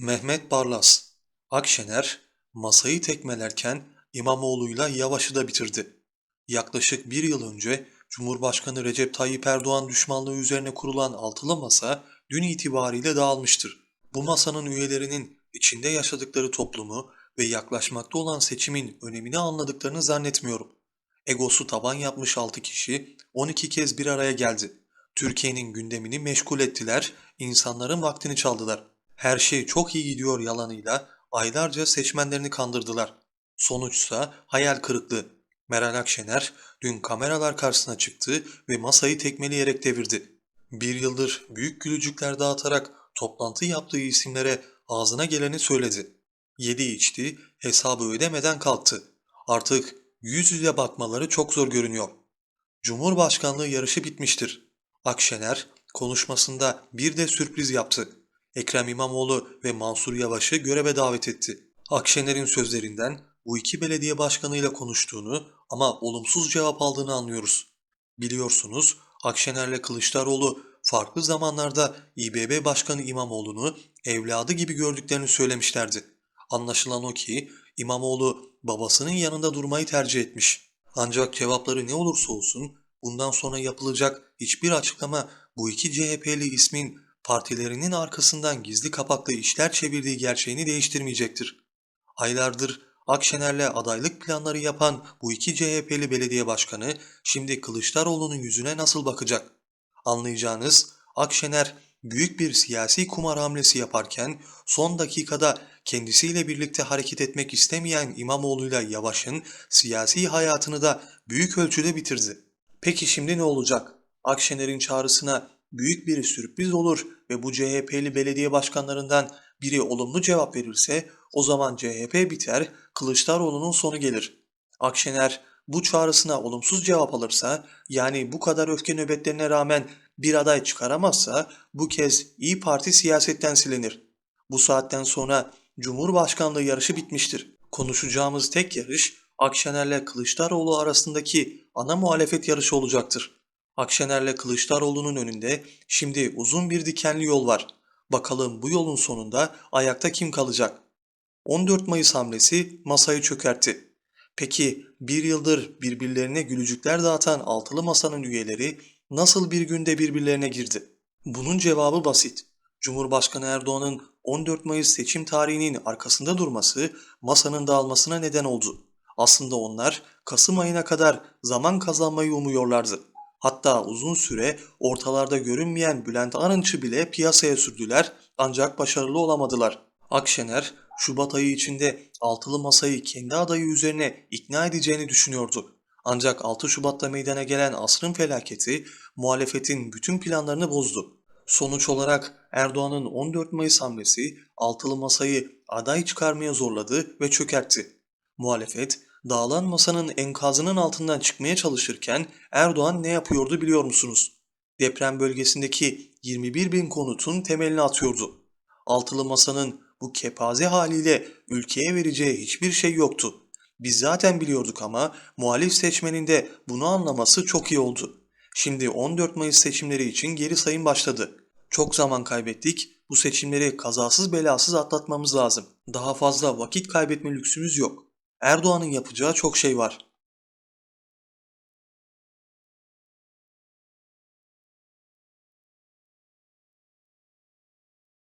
Mehmet Barlas, Akşener masayı tekmelerken İmamoğlu'yla Yavaş'ı da bitirdi. Yaklaşık bir yıl önce Cumhurbaşkanı Recep Tayyip Erdoğan düşmanlığı üzerine kurulan altılı masa dün itibariyle dağılmıştır. Bu masanın üyelerinin içinde yaşadıkları toplumu ve yaklaşmakta olan seçimin önemini anladıklarını zannetmiyorum. Egosu taban yapmış 6 kişi 12 kez bir araya geldi. Türkiye'nin gündemini meşgul ettiler, insanların vaktini çaldılar. Her şey çok iyi gidiyor yalanıyla aylarca seçmenlerini kandırdılar. Sonuçsa hayal kırıklığı. Meral Akşener dün kameralar karşısına çıktı ve masayı tekmeleyerek devirdi. Bir yıldır büyük gülücükler dağıtarak toplantı yaptığı isimlere ağzına geleni söyledi. Yedi içti, hesabı ödemeden kalktı. Artık yüz yüze bakmaları çok zor görünüyor. Cumhurbaşkanlığı yarışı bitmiştir. Akşener konuşmasında bir de sürpriz yaptı. Ekrem İmamoğlu ve Mansur Yavaş'ı göreve davet etti. Akşener'in sözlerinden bu iki belediye başkanıyla konuştuğunu ama olumsuz cevap aldığını anlıyoruz. Biliyorsunuz Akşener'le Kılıçdaroğlu farklı zamanlarda İBB Başkanı İmamoğlu'nu evladı gibi gördüklerini söylemişlerdi. Anlaşılan o ki İmamoğlu babasının yanında durmayı tercih etmiş. Ancak cevapları ne olursa olsun bundan sonra yapılacak hiçbir açıklama bu iki CHP'li ismin partilerinin arkasından gizli kapaklı işler çevirdiği gerçeğini değiştirmeyecektir. Aylardır Akşener'le adaylık planları yapan bu iki CHP'li belediye başkanı şimdi Kılıçdaroğlu'nun yüzüne nasıl bakacak? Anlayacağınız Akşener büyük bir siyasi kumar hamlesi yaparken son dakikada kendisiyle birlikte hareket etmek istemeyen İmamoğlu'yla Yavaş'ın siyasi hayatını da büyük ölçüde bitirdi. Peki şimdi ne olacak? Akşener'in çağrısına büyük bir sürpriz olur ve bu CHP'li belediye başkanlarından biri olumlu cevap verirse o zaman CHP biter, Kılıçdaroğlu'nun sonu gelir. Akşener bu çağrısına olumsuz cevap alırsa yani bu kadar öfke nöbetlerine rağmen bir aday çıkaramazsa bu kez İyi Parti siyasetten silinir. Bu saatten sonra Cumhurbaşkanlığı yarışı bitmiştir. Konuşacağımız tek yarış Akşener'le Kılıçdaroğlu arasındaki ana muhalefet yarışı olacaktır. Akşener'le Kılıçdaroğlu'nun önünde şimdi uzun bir dikenli yol var. Bakalım bu yolun sonunda ayakta kim kalacak? 14 Mayıs hamlesi masayı çökertti. Peki bir yıldır birbirlerine gülücükler dağıtan altılı masanın üyeleri nasıl bir günde birbirlerine girdi? Bunun cevabı basit. Cumhurbaşkanı Erdoğan'ın 14 Mayıs seçim tarihinin arkasında durması masanın dağılmasına neden oldu. Aslında onlar Kasım ayına kadar zaman kazanmayı umuyorlardı. Hatta uzun süre ortalarda görünmeyen Bülent Arınç'ı bile piyasaya sürdüler ancak başarılı olamadılar. Akşener Şubat ayı içinde altılı masayı kendi adayı üzerine ikna edeceğini düşünüyordu. Ancak 6 Şubat'ta meydana gelen asrın felaketi muhalefetin bütün planlarını bozdu. Sonuç olarak Erdoğan'ın 14 Mayıs hamlesi altılı masayı aday çıkarmaya zorladı ve çökertti. Muhalefet dağılan masanın enkazının altından çıkmaya çalışırken Erdoğan ne yapıyordu biliyor musunuz? Deprem bölgesindeki 21 bin konutun temelini atıyordu. Altılı masanın bu kepaze haliyle ülkeye vereceği hiçbir şey yoktu. Biz zaten biliyorduk ama muhalif seçmenin de bunu anlaması çok iyi oldu. Şimdi 14 Mayıs seçimleri için geri sayım başladı. Çok zaman kaybettik. Bu seçimleri kazasız belasız atlatmamız lazım. Daha fazla vakit kaybetme lüksümüz yok. Erdoğan'ın yapacağı çok şey var.